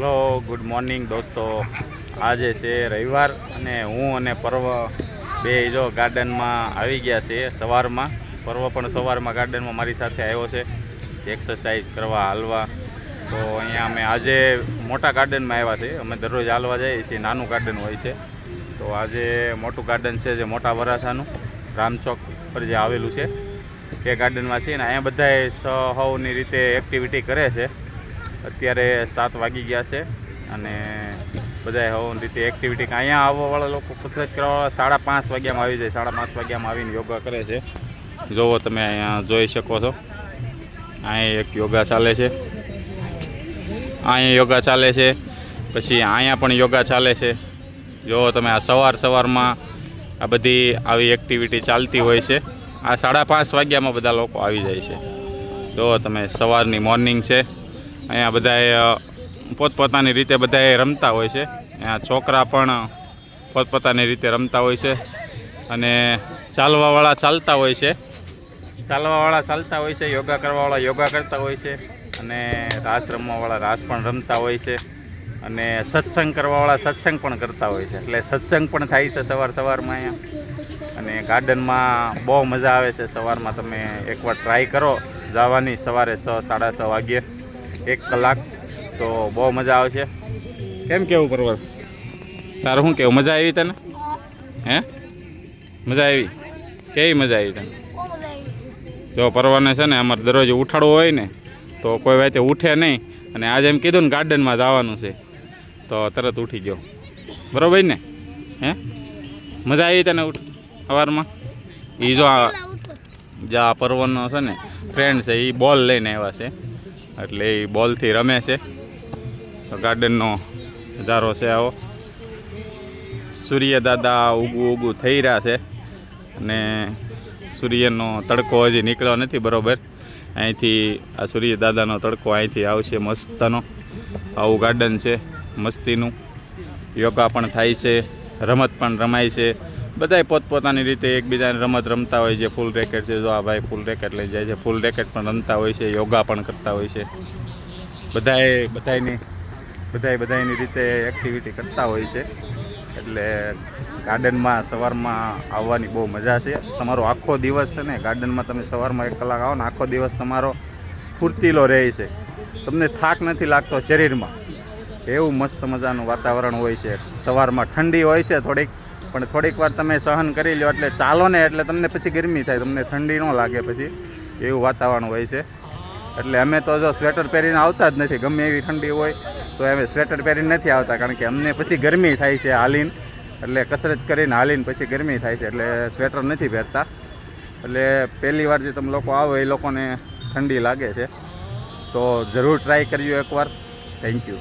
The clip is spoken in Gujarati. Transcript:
હલો, ગુડ મોર્નિંગ દોસ્તો. આજે છે રવિવાર અને હું અને પર્વ બે જો ગાર્ડનમાં આવી ગયા છે સવારમાં. પર્વ પણ સવારમાં ગાર્ડનમાં મારી સાથે આવ્યો છે. એક્સરસાઇઝ કરવા હાલવા. તો અહીંયા અમે આજે મોટા ગાર્ડનમાં આવ્યા છે અમે દરરોજ હાલવા જઈએ છીએ. નાનું ગાર્ડન હોય છે. તો આજે મોટું ગાર્ડન છે જે મોટા વરાસાનું રામચોક પર જે આવેલું છે. એ ગાર્ડનમાં છે ને અહીંયા બધાએ સહવની રીતે એક્ટિવિટી કરે છે. અત્યારે સાત વાગી ગયા છે અને બધાએ હવની રીતે એક્ટિવિટી અહીંયા આવવાવાળા લોકો કસરત કરવાવાળા સાડા પાંચ વાગ્યામાં આવી જાય. સાડા પાંચ વાગ્યામાં આવીને યોગા કરે છે. જોવો તમે અહીંયા જોઈ શકો છો. અહીંયા એક યોગા ચાલે છે. અહીંયા યોગા ચાલે છે. પછી અહીંયા પણ યોગા ચાલે છે. જો તમે આ સવાર સવારમાં આ બધી આવી એક્ટિવિટી ચાલતી હોય છે. આ સાડા પાંચ વાગ્યામાં બધા લોકો આવી જાય છે. જો તમે સવારની મોર્નિંગ છે. અહીંયા બધાએ પોતપોતાની રીતે બધાએ રમતા હોય છે. અહીંયા છોકરા પણ પોતપોતાની રીતે રમતા હોય છે અને ચાલવાવાળા ચાલતા હોય છે. ચાલવાવાળા ચાલતા હોય છે, યોગા કરવાવાળા યોગા કરતા હોય છે અને રાસ રમવાવાળા રાસ પણ રમતા હોય છે અને સત્સંગ કરવાવાળા સત્સંગ પણ કરતા હોય છે. એટલે સત્સંગ પણ થાય છે સવાર સવારમાં અહીંયા. અને ગાર્ડનમાં બહુ મજા આવે છે. સવારમાં તમે એકવાર ટ્રાય કરો. જવાની સવારે છ, સાડા છ વાગ્યે. એક કલાક, તો બહુ મજા આવશે કેમ કેવું પર્વત તારું શું કેવું? મજા આવી તને? હે? મજા આવી? કેવી મજા આવી તને? જો પરવાને છે ને, અમારે દરરોજ ઉઠાડવું હોય ને, તો કોઈ વાતે ઉઠે નહીં. અને આજે એમ કીધું ને, ગાર્ડનમાં જવાનું છે. તો તરત ઉઠી ગયો. બરોબર ને? હે? મજા આવી તને સવારમાં? એ જો જે આ પર્વનો છે ને ફ્રેન્ડ છે એ બોલ લઈને આવ્યા છે. એટલે એ બોલથી રમે છે. તો ગાર્ડનનો નજારો છે આવો. સૂર્યદાદા ઉગું ઉગું થઈ રહ્યા છે. અને સૂર્યનો તડકો હજી નીકળ્યો નથી બરોબર. અહીંથી આ સૂર્યદાદાનો તડકો અહીંથી આવશે મસ્તનો. આવું ગાર્ડન છે, મસ્તીનું. યોગા પણ થાય છે, રમત પણ રમાય છે. બધાય પોતપોતાની રીતે એકબીજાને રમત રમતા હોય છે. ફૂલ રેકેટ છે. જો આ ભાઈ ફૂલ રેકેટ લઈ જાય છે. ફૂલ રેકેટ પણ રમતા હોય છે. યોગા પણ કરતા હોય છે. બધાએ બધાયની, બધાય, બધાયની રીતે એક્ટિવિટી કરતા હોય છે. એટલે ગાર્ડનમાં, સવારમાં આવવાની બહુ મજા છે. તમારો આખો દિવસ છે ને, ગાર્ડનમાં તમે સવારમાં એક કલાક આવો ને, આખો દિવસ તમારો સ્ફૂર્તિલો રહે છે. તમને થાક નથી લાગતો શરીરમાં. એવું મસ્ત મજાનું વાતાવરણ હોય છે. સવારમાં ઠંડી હોય છે, થોડીક પણ થોડીક વાર તમે સહન કરી લો એટલે ચાલો ને એટલે તમને પછી ગરમી થાય, તમને ઠંડી ન લાગે પછી. એવું વાતાવરણ હોય છે. એટલે અમે તો જો સ્વેટર પહેરીને આવતા જ નથી, ગમે એવી ઠંડી હોય, તો અમે સ્વેટર પહેરીને નથી આવતા, કારણ કે અમને પછી ગરમી થાય છે હાલીને. એટલે કસરત કરીને હાલીને પછી ગરમી થાય છે, એટલે સ્વેટર નથી પહેરતા. એટલે પહેલી વાર જે તમે લોકો આવો, એ લોકોને ઠંડી લાગે છે. તો જરૂર ટ્રાય કરજો એકવાર. Thank you